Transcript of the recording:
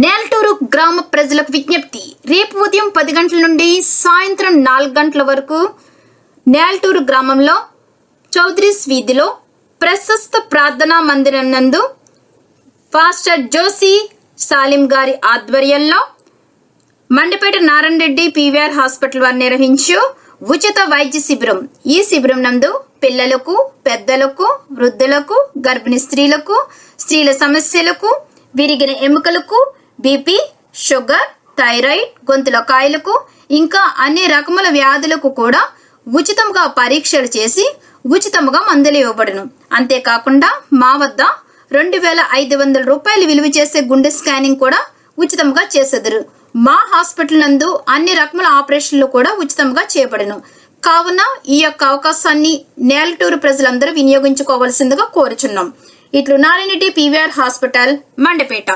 నేల్టూరు గ్రామ ప్రజలకు విజ్ఞప్తి. రేపు ఉదయం పది గంటల నుండి సాయంత్రం నాలుగు గంటల వరకు నేల్టూరు గ్రామంలో చౌదరీస్ వీధిలో ప్రశస్త ప్రార్థనా మందిరం నందు పాస్టర్ జోసి సాలిం గారి ఆధ్వర్యంలో మండపేట నారాయణ రెడ్డి పీవీఆర్ హాస్పిటల్ వారు నిర్వహించు ఉచిత వైద్య శిబిరం. ఈ శిబిరం నందు పిల్లలకు పెద్దలకు వృద్ధులకు గర్భిణీ స్త్రీలకు స్త్రీల సమస్యలకు విరిగిన ఎముకలకు బీపీ షుగర్ థైరాయిడ్ గొంతుల కాయలకు ఇంకా అన్ని రకముల వ్యాధులకు కూడా ఉచితంగా పరీక్షలు చేసి ఉచితంగా మందులు ఇవ్వబడును. అంతేకాకుండా మా వద్ద రెండు వేల ఐదు వందల రూపాయలు విలువ చేసే గుండె స్కానింగ్ కూడా ఉచితంగా చేసెదరు. మా హాస్పిటల్ నందు అన్ని రకముల ఆపరేషన్లు కూడా ఉచితంగా చేయబడును. కావున ఈ యొక్క అవకాశాన్ని నేలటూరు ప్రజలందరూ వినియోగించుకోవాల్సిందిగా కోరుచున్నాం. ఇట్లు నారాయణరెడ్డి పీవీఆర్ హాస్పిటల్ మండపేట.